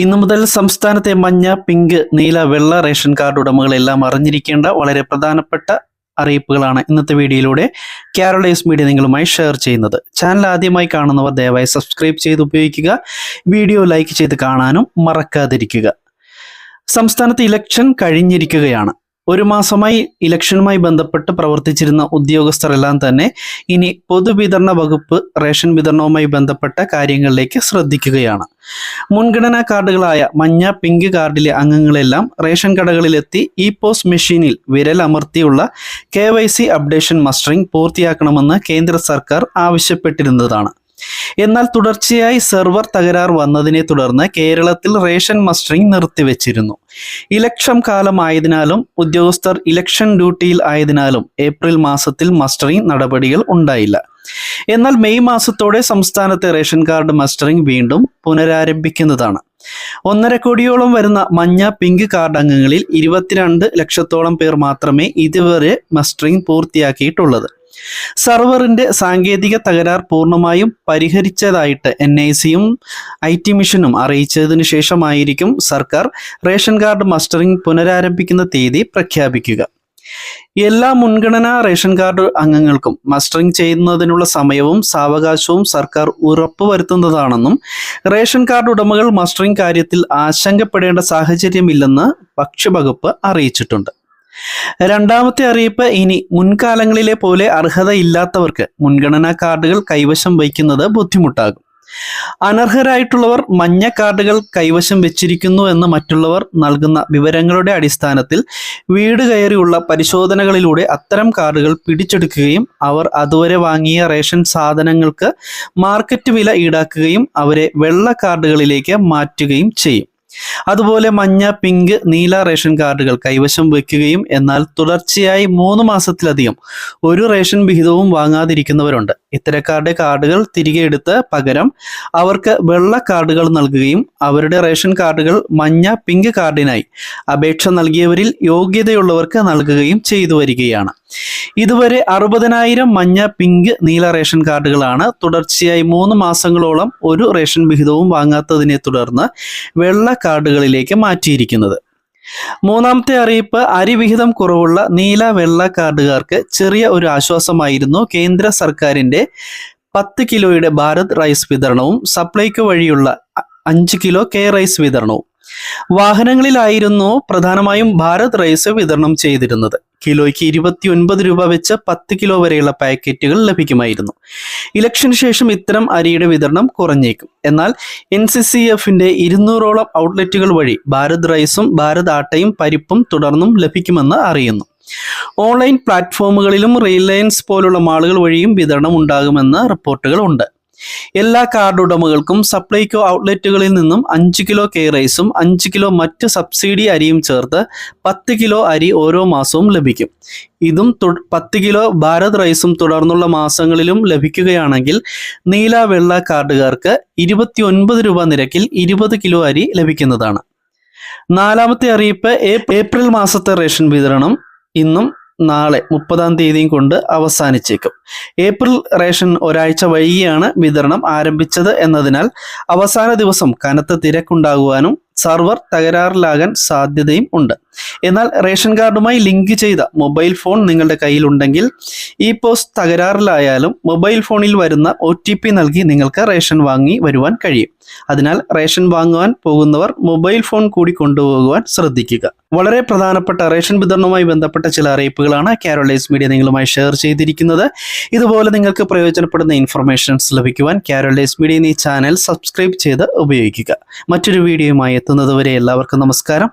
ഇന്നു മുതൽ സംസ്ഥാനത്തെ മഞ്ഞ പിങ്ക് നീല വെള്ള റേഷൻ കാർഡ് ഉടമകളെല്ലാം അറിഞ്ഞിരിക്കേണ്ട വളരെ പ്രധാനപ്പെട്ട അറിയിപ്പുകളാണ് ഇന്നത്തെ വീഡിയോയിലൂടെ കാരോളൈസ് മീഡിയ നിങ്ങളുമായി ഷെയർ ചെയ്യുന്നത്. ചാനൽ ആദ്യമായി കാണുന്നവർ ദയവായി സബ്സ്ക്രൈബ് ചെയ്ത് ഉപയോഗിക്കുക. വീഡിയോ ലൈക്ക് ചെയ്ത് കാണാനും മറക്കാതിരിക്കുക. സംസ്ഥാനത്ത് ഇലക്ഷൻ കഴിഞ്ഞിരിക്കുകയാണ്. ഒരു മാസമായി ഇലക്ഷനുമായി ബന്ധപ്പെട്ട് പ്രവർത്തിച്ചിരുന്ന ഉദ്യോഗസ്ഥരെല്ലാം തന്നെ ഇനി പൊതുവിതരണ വകുപ്പ് റേഷൻ വിതരണവുമായി ബന്ധപ്പെട്ട കാര്യങ്ങളിലേക്ക് ശ്രദ്ധിക്കുകയാണ്. മുൻഗണനാ കാർഡുകളായ മഞ്ഞ പിങ്ക് കാർഡിലെ അംഗങ്ങളെല്ലാം റേഷൻ കടകളിലെത്തി ഇ പോസ് മെഷീനിൽ വിരൽ അമർത്തിയുള്ള K Y C updation mustering പൂർത്തിയാക്കണമെന്ന് കേന്ദ്ര സർക്കാർ ആവശ്യപ്പെട്ടിരുന്നതാണ്. എന്നാൽ തുടർച്ചയായി സെർവർ തകരാർ വന്നതിനെ തുടർന്ന് കേരളത്തിൽ റേഷൻ മസ്റ്ററിംഗ് നിർത്തിവെച്ചിരുന്നു. ഇലക്ഷൻ കാലമായതിനാലും ഉദ്യോഗസ്ഥർ ഇലക്ഷൻ ഡ്യൂട്ടിയിൽ ആയതിനാലും ഏപ്രിൽ മാസത്തിൽ മസ്റ്ററിംഗ് നടപടികൾ ഉണ്ടായില്ല. എന്നാൽ മെയ് മാസത്തോടെ സംസ്ഥാനത്തെ റേഷൻ കാർഡ് മസ്റ്ററിംഗ് വീണ്ടും പുനരാരംഭിക്കുന്നതാണ്. ഒന്നര കോടിയോളം വരുന്ന മഞ്ഞ പിങ്ക് കാർഡ് അംഗങ്ങളിൽ ഇരുപത്തിരണ്ട് ലക്ഷത്തോളം പേർ മാത്രമേ ഇതുവരെ മസ്റ്ററിംഗ് പൂർത്തിയാക്കിയിട്ടുള്ളത്. സർവറിന്റെ സാങ്കേതിക തകരാർ പൂർണമായും പരിഹരിച്ചതായിട്ട് എൻ ഐ സിയും ഐ ടി മിഷനും അറിയിച്ചതിനു ശേഷമായിരിക്കും സർക്കാർ റേഷൻ കാർഡ് മസ്റ്ററിംഗ് പുനരാരംഭിക്കുന്ന തീയതി പ്രഖ്യാപിക്കുക. എല്ലാ മുൻഗണനാ റേഷൻ കാർഡ് അംഗങ്ങൾക്കും മസ്റ്ററിംഗ് ചെയ്യുന്നതിനുള്ള സമയവും സാവകാശവും സർക്കാർ ഉറപ്പുവരുത്തുന്നതാണെന്നും റേഷൻ കാർഡ് ഉടമകൾ മസ്റ്ററിംഗ് കാര്യത്തിൽ ആശങ്കപ്പെടേണ്ട സാഹചര്യമില്ലെന്ന് ഭക്ഷ്യവകുപ്പ് അറിയിച്ചിട്ടുണ്ട്. രണ്ടാമത്തെ അറിയിപ്പ് ഇനി മുൻകാലങ്ങളിലെ പോലെ അർഹതയില്ലാത്തവർക്ക് മുൻഗണനാ കാർഡുകൾ കൈവശം വയ്ക്കുന്നത് ബുദ്ധിമുട്ടാകും. അനർഹരായിട്ടുള്ളവർ മഞ്ഞ കാർഡുകൾ കൈവശം വെച്ചിരിക്കുന്നു എന്ന് മറ്റുള്ളവർ നൽകുന്ന വിവരങ്ങളുടെ അടിസ്ഥാനത്തിൽ വീട് കയറിയുള്ള പരിശോധനകളിലൂടെ അത്തരം കാർഡുകൾ പിടിച്ചെടുക്കുകയും അവർ അതുവരെ വാങ്ങിയ റേഷൻ സാധനങ്ങൾക്ക് മാർക്കറ്റ് വില ഈടാക്കുകയും അവരെ വെള്ള കാർഡുകളിലേക്ക് മാറ്റുകയും ചെയ്യും. അതുപോലെ മഞ്ഞ പിങ്ക് നീല റേഷൻ കാർഡുകൾ കൈവശം വയ്ക്കുകയും എന്നാൽ തുടർച്ചയായി മൂന്ന് മാസത്തിലധികം ഒരു റേഷൻ വിഹിതവും വാങ്ങാതിരിക്കുന്നവരുണ്ട്. ഇത്തരക്കാരുടെ കാർഡുകൾ തിരികെ എടുത്ത് പകരം അവർക്ക് വെള്ള കാർഡുകൾ നൽകുകയും അവരുടെ റേഷൻ കാർഡുകൾ മഞ്ഞ പിങ്ക് കാർഡിനായി അപേക്ഷ നൽകിയവരിൽ യോഗ്യതയുള്ളവർക്ക് നൽകുകയും ചെയ്തു വരികയാണ്. ഇതുവരെ അറുപതിനായിരം മഞ്ഞ പിങ്ക് നീല റേഷൻ കാർഡുകളാണ് തുടർച്ചയായി മൂന്ന് മാസങ്ങളോളം ഒരു റേഷൻ വിഹിതവും വാങ്ങാത്തതിനെ തുടർന്ന് വെള്ള കാർഡുകളിലേക്ക് മാറ്റിയിരിക്കുന്നത്. മൂന്നാമത്തെ അറിയിപ്പ് അരിവിഹിതം കുറവുള്ള നീല വെള്ള കാർഡുകാർക്ക് ചെറിയ ഒരു ആശ്വാസമായിരുന്നു. കേന്ദ്ര സർക്കാരിന്റെ പത്ത് കിലോയുടെ ഭാരത് റൈസ് വിതരണവും സപ്ലൈകോ വഴിയുള്ള അഞ്ച് കിലോ കെ റൈസ് വിതരണവും. വാഹനങ്ങളിലായിരുന്നു പ്രധാനമായും ഭാരത് റൈസ് വിതരണം ചെയ്തിരുന്നത്. കിലോയ്ക്ക് ഇരുപത്തി ഒൻപത് രൂപ വെച്ച് പത്ത് കിലോ വരെയുള്ള പാക്കറ്റുകൾ ലഭിക്കുമായിരുന്നു. ഇലക്ഷന് ശേഷം ഇത്തരം അരിയുടെ വിതരണം കുറഞ്ഞേക്കും. എന്നാൽ എൻ സി സി എഫിന്റെ ഇരുന്നൂറോളം ഔട്ട്ലെറ്റുകൾ വഴി ഭാരത് റൈസും ഭാരത് ആട്ടയും പരിപ്പും തുടർന്നും ലഭിക്കുമെന്ന് അറിയുന്നു. ഓൺലൈൻ പ്ലാറ്റ്ഫോമുകളിലും റിലയൻസ് പോലുള്ള മാളുകൾ വഴിയും വിതരണം ഉണ്ടാകുമെന്ന് റിപ്പോർട്ടുകൾ ഉണ്ട്. എല്ലാ കാർഡ് ഉടമകൾക്കും സപ്ലൈകോ ഔട്ട്ലെറ്റുകളിൽ നിന്നും അഞ്ച് കിലോ കെ റൈസും അഞ്ച് കിലോ മറ്റ് സബ്സിഡി അരിയും ചേർത്ത് പത്ത് കിലോ അരി ഓരോ മാസവും ലഭിക്കും. ഇതും പത്ത് കിലോ ഭാരത് റൈസും തുടർന്നുള്ള മാസങ്ങളിലും ലഭിക്കുകയാണെങ്കിൽ നീല വെള്ള കാർഡുകാർക്ക് ഇരുപത്തി ഒൻപത് രൂപ നിരക്കിൽ ഇരുപത് കിലോ അരി ലഭിക്കുന്നതാണ്. നാലാമത്തെ അറിയിപ്പ് ഏപ്രിൽ മാസത്തെ റേഷൻ വിതരണം. ഇന്നും നാളെ മുപ്പതാം തീയതിയും കൊണ്ട് അവസാനിച്ചേക്കും. ഏപ്രിൽ റേഷൻ ഒരാഴ്ച വൈകിയാണ് വിതരണം ആരംഭിച്ചത് എന്നതിനാൽ അവസാന ദിവസം കനത്ത തിരക്കുണ്ടാകുവാനും സർവർ തകരാറിലാകാൻ സാധ്യതയും ഉണ്ട്. എന്നാൽ റേഷൻ കാർഡുമായി ലിങ്ക് ചെയ്ത മൊബൈൽ ഫോൺ നിങ്ങളുടെ കയ്യിലുണ്ടെങ്കിൽ ഈ പോസ്റ്റ് തകരാറിലായാലും മൊബൈൽ ഫോണിൽ വരുന്ന ഒ ടി പി നൽകി നിങ്ങൾക്ക് റേഷൻ വാങ്ങി വരുവാൻ കഴിയും. അതിനാൽ റേഷൻ വാങ്ങുവാൻ പോകുന്നവർ മൊബൈൽ ഫോൺ കൂടി കൊണ്ടുപോകുവാൻ ശ്രദ്ധിക്കുക. വളരെ പ്രധാനപ്പെട്ട റേഷൻ വിതരണവുമായി ബന്ധപ്പെട്ട ചില അറിയിപ്പുകളാണ് കാരോളൈസ് മീഡിയ നിങ്ങളുമായി ഷെയർ ചെയ്തിരിക്കുന്നത്. ഇതുപോലെ നിങ്ങൾക്ക് പ്രയോജനപ്പെടുന്ന ഇൻഫർമേഷൻസ് ലഭിക്കുവാൻ കാരോളൈസ് മീഡിയ എന്നീ ചാനൽ സബ്സ്ക്രൈബ് ചെയ്ത് ഉപയോഗിക്കുക. മറ്റൊരു വീഡിയോയുമായി എത്തുന്നതുവരെ എല്ലാവർക്കും നമസ്കാരം.